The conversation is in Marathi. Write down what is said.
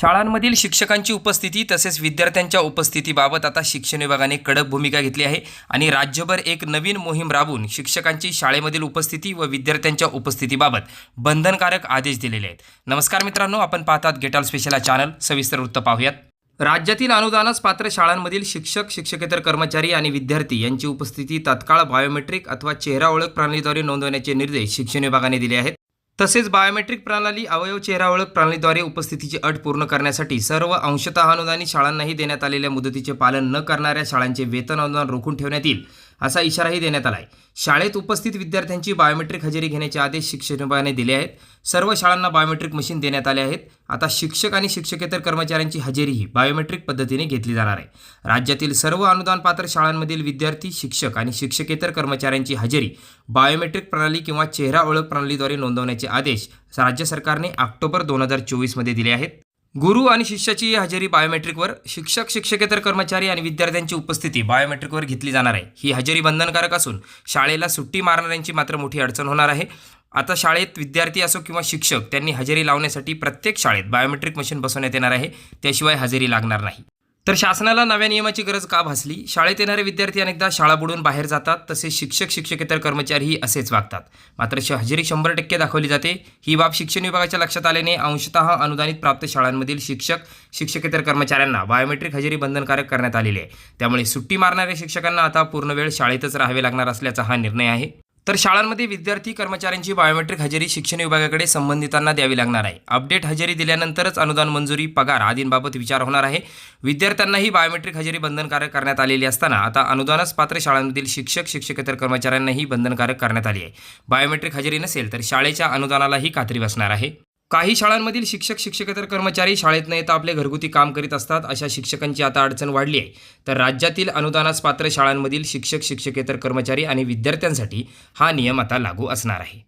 शाळांमधील शिक्षकांची उपस्थिती तसेच विद्यार्थ्यांच्या उपस्थितीबाबत आता शिक्षण विभागाने कडक भूमिका घेतली आहे आणि राज्यभर एक नवीन मोहीम राबवून शिक्षकांची शाळेमधील उपस्थिती व विद्यार्थ्यांच्या उपस्थितीबाबत बंधनकारक आदेश दिलेले आहेत. नमस्कार मित्रांनो आपण पाहतात गेटाल स्पेशल चॅनल. सविस्तर वृत्त पाहूयात. राज्यातील अनुदानास पात्र शाळांमधील शिक्षक शिक्षकेतर कर्मचारी आणि विद्यार्थी यांची उपस्थिती तात्काळ बायोमेट्रिक अथवा चेहरा ओळख प्रणालीद्वारे नोंदवण्याचे निर्देश शिक्षण विभागाने दिले आहेत. तसेच बायोमेट्रिक प्रणाली अवयव चेहरा ओळख प्रणालीद्वारे उपस्थितीची अट पूर्ण करण्यासाठी सर्व अंशतः अनुदानित शाळांनाही देण्यात आलेल्या मुदतीचे पालन न करणाऱ्या शाळांचे वेतन अनुदान रोखून ठेवण्यात येईल. असा इशाराही देण्यात आला आहे शाळेत उपस्थित विद्यार्थ्यांची बायोमेट्रिक हजेरी घेण्याचे आदेश शिक्षण विभागाने दिले आहेत. सर्व शाळांना बायोमेट्रिक मशीन देण्यात आले आहेत. आता शिक्षक आणि शिक्षकेतर कर्मचाऱ्यांची हजेरीही बायोमेट्रिक पद्धतीने घेतली जाणार आहे. राज्यातील सर्व अनुदान पात्र शाळांमधील विद्यार्थी शिक्षक आणि शिक्षकेतर कर्मचाऱ्यांची हजेरी बायोमेट्रिक प्रणाली किंवा चेहरा ओळख प्रणालीद्वारे नोंदवण्याचे आदेश राज्य सरकारने ऑक्टोबर दोन हजार चोवीसमध्ये दिले आहेत. गुरु आणि शिष्याची हजेरी बायोमेट्रिकवर. शिक्षक शिक्षकेतर कर्मचारी आणि विद्यार्थ्यांची उपस्थिती बायोमेट्रिकवर घेतली जाणार आहे. ही हजेरी बंधनकारक असून शाळेला सुट्टी मारणाऱ्यांची मात्र मोठी अडचण होणार आहे. आता शाळेत विद्यार्थी असो किंवा शिक्षक त्यांनी हजेरी लावण्यासाठी प्रत्येक शाळेत बायोमेट्रिक मशीन बसवण्यात येणार आहे. त्याशिवाय हजेरी लागणार नाही. तर शासनाला नव्या नियमाची गरज का भासली? शाळेत येणारे विद्यार्थी अनेकदा शाळा बुडून बाहेर जातात तसेच शिक्षक शिक्षकेतर कर्मचारीही असेच वागतात. मात्र श- हजेरी शंभर टक्के दाखवली जाते. ही बाब शिक्षण विभागाच्या लक्षात आल्याने अंशतः अनुदानित प्राप्त शाळांमधील शिक्षक शिक्षकेतर कर्मचाऱ्यांना बायोमेट्रिक हजेरी बंधनकारक करण्यात आलेली आहे. त्यामुळे सुट्टी मारणाऱ्या शिक्षकांना आता पूर्ण वेळ शाळेतच राहावे लागणार असल्याचा हा निर्णय आहे. तर शाळांमध्ये विद्यार्थी कर्मचाऱ्यांची बायोमेट्रिक हजेरी शिक्षण विभागाकडे संबंधितांना द्यावी लागणार आहे. अपडेट हजेरी दिल्यानंतरच अनुदान मंजुरी पगार आदींबाबत विचार होणार आहे. विद्यार्थ्यांनाही बायोमेट्रिक हजेरी बंधनकारक करण्यात आलेली असताना आता अनुदानच पात्र शाळांमधील शिक्षक शिक्षकेतर कर्मचाऱ्यांनाही बंधनकारक करण्यात आली आहे. बायोमेट्रिक हजेरी नसेल तर शाळेच्या अनुदानालाही खात्री बसणार आहे. काही शाळांमधील शिक्षक शिक्षकेतर कर्मचारी शाळेत न येता आपले घरगुती काम करीत असतात अशा शिक्षकांची आता अडचण वाढली आहे. तर राज्यातील अनुदानास पात्र शाळांमधील शिक्षक शिक्षकेतर कर्मचारी आणि विद्यार्थ्यांसाठी हा नियम आता लागू असणार आहे.